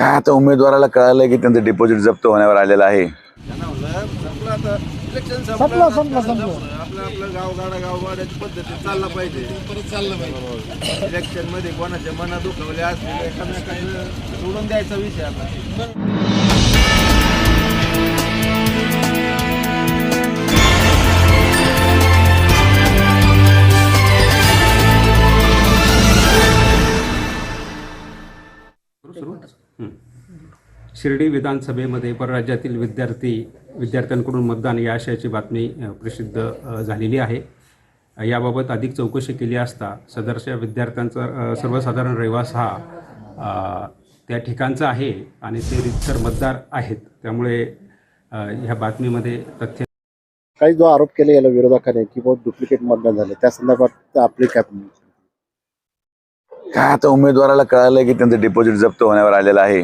काय आता उमेदवाराला कळालंय की त्यांचं डिपॉझिट जप्त होण्यावर आलेलं आहे? संपलं संपलं, संपलं. आपलं आपलं गावगाडा गावगाड्याची पद्धती चालला पाहिजे. चाललं पाहिजे. इलेक्शनमध्ये कोणाच्या मना दुखवले असले एकामेकांना सोडून द्यायचा विषय आता. शिर्डी विधानसभेमध्ये परराज्यातील विद्यार्थी विद्यार्थ्यांकडून मतदान या आशयाची बातमी प्रसिद्ध झालेली आहे याबाबत अधिक चौकशी केली असता सदरच्या विद्यार्थ्यांचा सर्वसाधारण रहिवास हा त्या ठिकाणचा आहे आणि ते रितसर मतदार आहेत त्यामुळे ह्या बातमीमध्ये तथ्य काही जो आरोप केला गेला विरोधकाने की बहुत डुप्लिकेट मतदान झाले त्या संदर्भात आपली काय? काय आता उमेदवाराला कळालंय की त्यांचं डिपॉझिट जप्त होण्यावर आलेलं आहे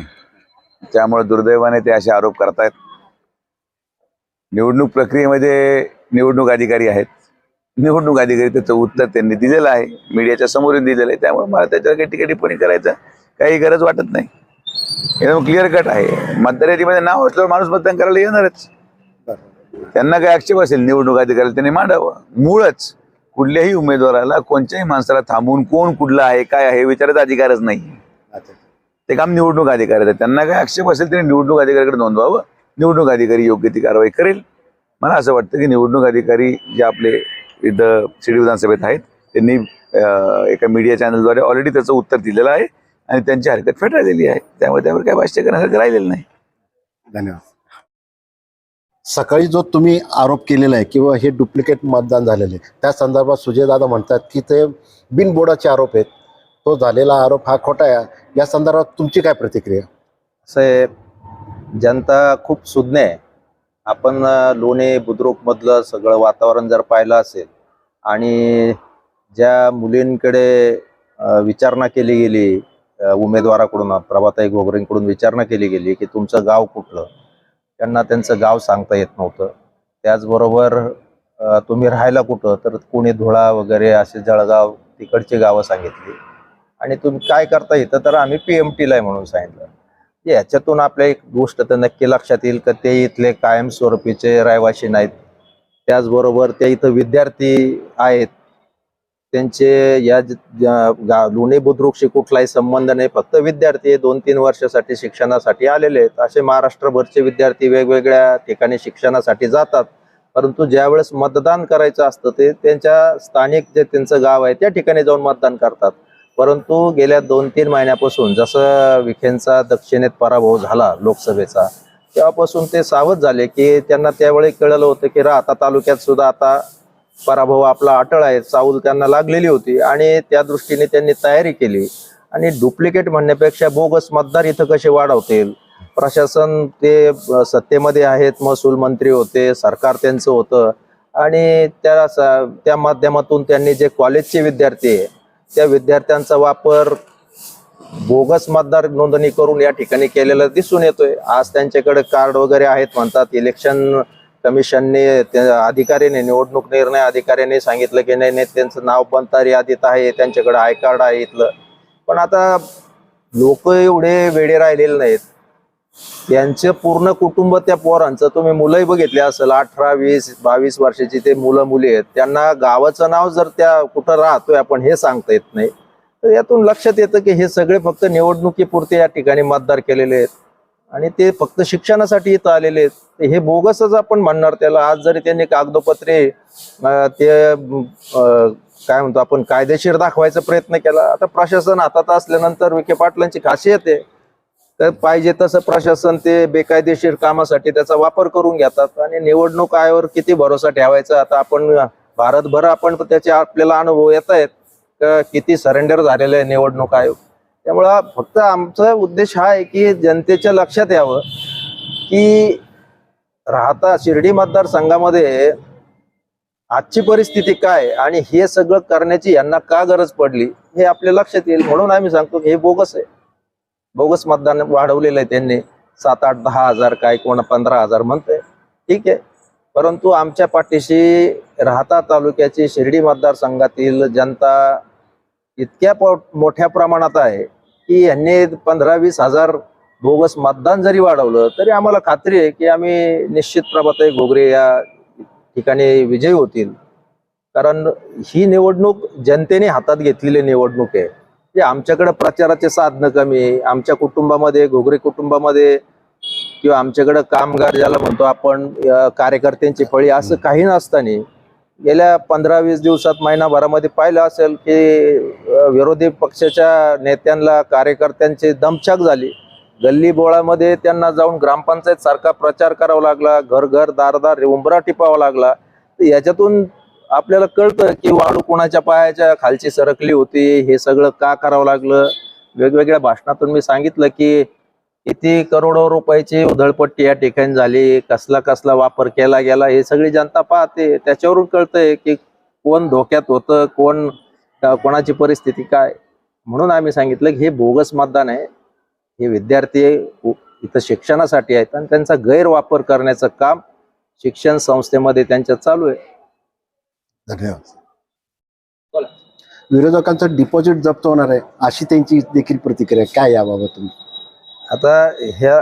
त्यामुळे दुर्दैवाने ते असे आरोप करतायत. निवडणूक प्रक्रियेमध्ये निवडणूक अधिकारी आहेत. निवडणूक अधिकारी त्याचं उत्तर त्यांनी दिलेलं आहे. मीडियाच्या समोरून दिलेलं आहे. त्यामुळे मला त्याच्यावर काही टिप्पणी करायचं काही गरज वाटत नाही. एकदम क्लिअर कट आहे. मतदार यादीमध्ये नाव असल्यावर माणूस मतदान करायला येणारच. त्यांना काय आक्षेप असेल निवडणूक अधिकारी त्यांनी मांडावं. मूळच कुठल्याही उमेदवाराला कोणत्याही माणसाला थांबून कोण कुठला आहे काय आहे विचारायचा अधिकारच नाही. अच्छा. ते काम निवडणूक अधिकाऱ्याचं त्यांना काय आक्षेप असेल त्यांनी निवडणूक अधिकाऱ्याकडे नोंदवावं निवडणूक अधिकारी योग्य ती कारवाई करेल. मला असं वाटतं की निवडणूक अधिकारी जे आपले इथं शिर्डी विधानसभेत आहेत त्यांनी एका मीडिया चॅनलद्वारे ऑलरेडी त्याचं उत्तर दिलेलं आहे आणि त्यांची हरकत फेटाळलेली आहे. त्यामुळे त्यावर काय भाष्य करण्यासारखं राहिलेलं नाही. धन्यवाद. सकाळी जो तुम्ही आरोप केलेला आहे किंवा हे डुप्लिकेट मतदान झालेले त्या संदर्भात सुजयदादा म्हणतात की ते बिनबोडाचे आरोप आहेत. तो झालेला आरोप हा खोटा आहे. या संदर्भात तुमची काय प्रतिक्रिया? असं जनता खूप सुज्ञ आहे. आपण लोणे बुद्रुकमधलं सगळं वातावरण जर पाहिलं असेल आणि ज्या मुलींकडे विचारणा केली गेली उमेदवाराकडून प्रभाताई घोगरेंकडून विचारणा केली गेली की तुमचं गाव कुठलं त्यांना त्यांचं गाव सांगता येत नव्हतं. त्याचबरोबर तुम्ही राहायला कुठं तर कोणी धुळा वगैरे असे जळगाव तिकडची गावं सांगितली. आणि तुम्ही काय करता येतं तर आम्ही पी एम टीला आहे म्हणून सांगितलं. याच्यातून आपल्या एक गोष्ट तर नक्की लक्षात येईल का ते इथले कायमस्वरूपीचे रहिवासी नाहीत. त्याचबरोबर ते इथं विद्यार्थी आहेत. त्यांचे या गा- लोणी बुद्रुकशी कुठलाही संबंध नाही. फक्त विद्यार्थी दोन तीन वर्षासाठी शिक्षणासाठी आलेले आहेत. असे महाराष्ट्रभरचे विद्यार्थी वेगवेगळ्या ठिकाणी शिक्षणासाठी जातात. परंतु ज्यावेळेस मतदान करायचं असतं ते त्यांच्या स्थानिक जे त्यांचं गाव आहे त्या ठिकाणी जाऊन मतदान करतात. परंतु गेल्या दोन तीन महिन्यापासून जसं विखेंचा दक्षिणेत पराभव झाला लोकसभेचा तेव्हापासून ते सावध झाले की त्यांना त्यावेळी कळलं होतं की राहता तालुक्यात सुद्धा आता पराभव आपला अटळ आहे चाऊल त्यांना लागलेली होती आणि त्या दृष्टीने त्यांनी तयारी केली. आणि डुप्लिकेट म्हणण्यापेक्षा बोगस मतदार इथं कसे वाढवतील? प्रशासन ते सत्तेमध्ये आहेत महसूल मंत्री होते सरकार त्यांचं होतं आणि त्या त्या माध्यमातून त्यांनी जे कॉलेजचे विद्यार्थी आहे त्या विद्यार्थ्यांचा वापर बोगस मतदार नोंदणी करून या ठिकाणी केलेला दिसून येतोय. आज त्यांच्याकडे कार्ड वगैरे आहेत म्हणतात. इलेक्शन कमिशनने त्या अधिकाऱ्याने निवडणूक निर्णय अधिकाऱ्याने सांगितलं की नाही नाही त्यांचं नाव बनतार यादीत आहे. त्यांच्याकडे आय कार्ड आहे इथलं. पण आता लोक एवढे वेडे राहिलेले नाहीत. यांचे पूर्ण कुटुंब त्या पोरांचं. तुम्ही मुलंही बघितले असेल अठरा वीस बावीस वर्षाची ते मुलं मुली आहेत. त्यांना गावाचं नाव जर त्या कुठं राहतोय आपण हे सांगता येत नाही. तर यातून लक्षात येतं की हे सगळे फक्त निवडणुकीपुरते या ठिकाणी मतदार केलेले आहेत. आणि ते फक्त शिक्षणासाठी इथं आलेले आहेत. हे बोगसच आपण म्हणणार त्याला. आज जरी त्यांनी कागदोपत्रे ते काय म्हणतो आपण कायदेशीर दाखवायचा प्रयत्न केला. आता प्रशासन हातात असल्यानंतर विखे पाटलांची खासियत आहे. तर पाहिजे तसं प्रशासन ते बेकायदेशीर कामासाठी त्याचा वापर करून घेतात. आणि निवडणूक आयोगावर किती भरोसा ठेवायचा? आता आपण भारतभर आपण त्याचे आपल्याला अनुभव येत आहेत किती सरेंडर झालेलं आहे निवडणूक आयोग? त्यामुळं फक्त आमचा उद्देश हा आहे की जनतेच्या लक्षात यावं की राहता शिर्डी मतदारसंघामध्ये आजची परिस्थिती काय आणि हे सगळं करण्याची यांना का गरज पडली? हे आपल्या लक्षात येईल. म्हणून आम्ही सांगतो की हे बोगस आहे. बोगस मतदान वाढवलेलं आहे त्यांनी. सात आठ दहा हजार काय कोण पंधरा हजार म्हणते ठीक आहे. परंतु आमच्या पाठीशी राहता तालुक्याची शिर्डी मतदारसंघातील जनता इतक्या मोठ्या प्रमाणात आहे की यांनी पंधरा वीस हजार बोगस मतदान जरी वाढवलं तरी आम्हाला खात्री आहे की आम्ही निश्चित प्रभाताई घोगरे या ठिकाणी विजयी होतील. कारण ही निवडणूक जनतेने हातात घेतलेली निवडणूक आहे. ते आमच्याकडे प्रचाराचे साधनं कमी आहे आमच्या कुटुंबामध्ये घोगरे कुटुंबामध्ये किंवा आमच्याकडे कामगार ज्याला म्हणतो आपण कार्यकर्त्यांची फळी असं काही नसताना गेल्या पंधरा वीस दिवसात महिनाभरामध्ये पाहिलं असेल की विरोधी पक्षाच्या नेत्यांना कार्यकर्त्यांची दमछाक झाली. गल्ली बोळामध्ये त्यांना जाऊन ग्रामपंचायत सारखा प्रचार करावा लागला घर घर दारदार उंबरा टिपावा लागला. याच्यातून आपल्याला कळतं की वाळू कोणाच्या पायाच्या खालची सरकली होती हे सगळं का करावं लागलं? वेगवेगळ्या भाषणातून मी सांगितलं की किती करोडो रुपयाची उधळपट्टी या ठिकाणी झाली कसला कसला वापर केला गेला हे सगळी जनता पाहते. त्याच्यावरून कळतंय की कोण धोक्यात होतं कोण कोणाची परिस्थिती काय? म्हणून आम्ही सांगितलं की हे बोगस मतदान आहे. हे विद्यार्थी इथं शिक्षणासाठी आहेत आणि त्यांचा गैरवापर करण्याचं काम शिक्षण संस्थेमध्ये त्यांच्या चालू आहे. धन्यवाद. बोला. विरोधकांचं डिपॉझिट जप्त होणार आहे अशी त्यांची देखील प्रतिक्रिया. काय याबाबत तुम्ही आता ह्या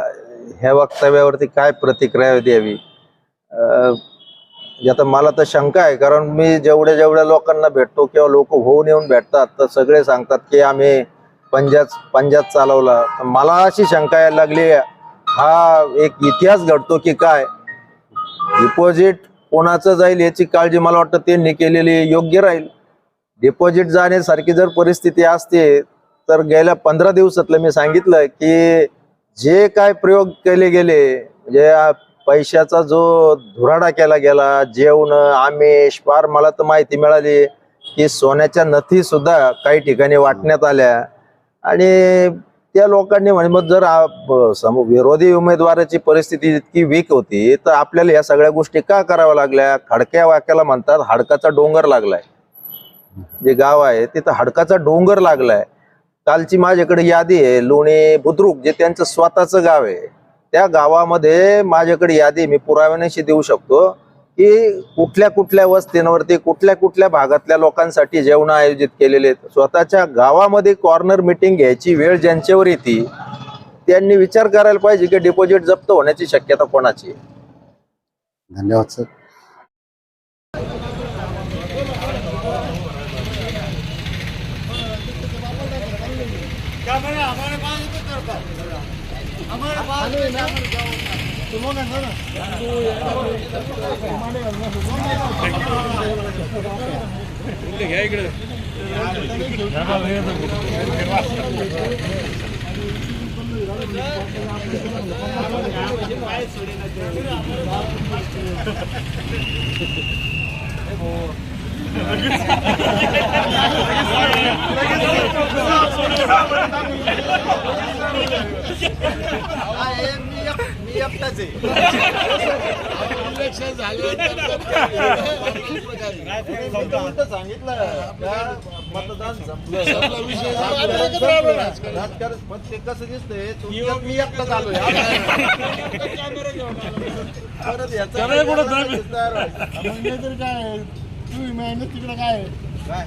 ह्या वक्तव्यावरती काय प्रतिक्रिया द्यावी? अं, म्हणजे आता मला तर शंका आहे कारण मी जेवढ्या जेवढ्या लोकांना भेटतो किंवा लोक होऊन येऊन भेटतात तर सगळे सांगतात की आम्ही पंजाब पंजाब चालवला. तर मला अशी शंका यायला लागली हा एक इतिहास घडतो की काय? डिपॉझिट कोणाचं जाईल याची काळजी मला वाटतं त्यांनी केलेली योग्य राहील. डिपॉझिट जाण्यासारखी जर परिस्थिती असते तर गेल्या पंधरा दिवसातलं मी सांगितलं की जे काय प्रयोग केले गेले म्हणजे पैशाचा जो धुराडा केला गेला जेवण आमिष फार मला तर माहिती मिळाली की सोन्याच्या नथी सुद्धा काही ठिकाणी वाटण्यात आल्या. आणि त्या लोकांनी म्हणजे मग जर सम- विरोधी उमेदवाराची परिस्थिती इतकी वीक होती तर आपल्याला या सगळ्या गोष्टी का कराव्या लागल्या? खडक्या वाक्याला म्हणतात हाडकाचा डोंगर लागलाय. जे गाव आहे तिथं हाडकाचा डोंगर लागलाय. कालची माझ्याकडे यादी आहे लोणे बुद्रुक जे त्यांचं स्वतःचं गाव आहे. त्या गावामध्ये माझ्याकडे यादी मी पुराव्यानेशी देऊ शकतो. की कुठल्या कुठल्या वस्तींवरती कुठल्या कुठल्या भागातल्या लोकांसाठी जेवण आयोजित केलेले आहेत. स्वतःच्या गावामध्ये कॉर्नर मिटिंग घ्यायची वेळ ज्यांच्यावर येते त्यांनी विचार करायला पाहिजे की डिपॉझिट जप्त होण्याची शक्यता कोणाची धन्यवाद सर इकडे घ्या इकडे आहे. धन्यवाद सर राजकारण पण ते कसं दिसतंय तू मी एकटाच आलोय परत याचा तयार व्हायचं. काय?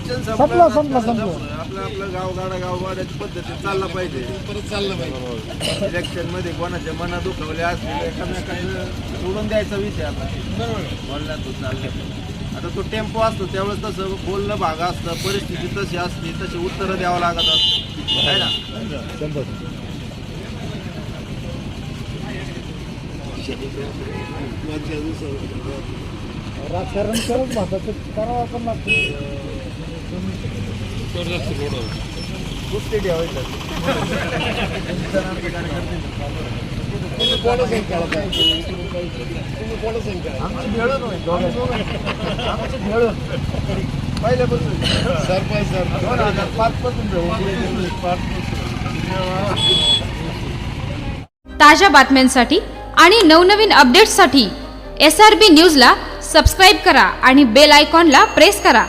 संपलं, राजकारण संपलं. आपलं आपलं गाव गाडा गाव वाड्याची पद्धती चालला पाहिजे. परत चाललं पाहिजे. इलेक्शनमध्ये कोणाच्या मना दुखवले असले एकामेकांना सोडून द्यायचा विषय आता बोलण्यात चाललं. आता तो टेम्पो असतो त्यावेळेस तसं बोलणं भाग असतं परिस्थिती तशी असते तशी उत्तरं द्यावं लागत असतं. आहे ना? कुस्ती ठेवायचं पहिल्यापासून सरपंच दोन हजार ताज्या बातम्यांसाठी आणि नवनवीन अपडेट्ससाठी एस आर बी न्यूजला सबस्क्राईब करा आणि बेल आयकॉनला प्रेस करा.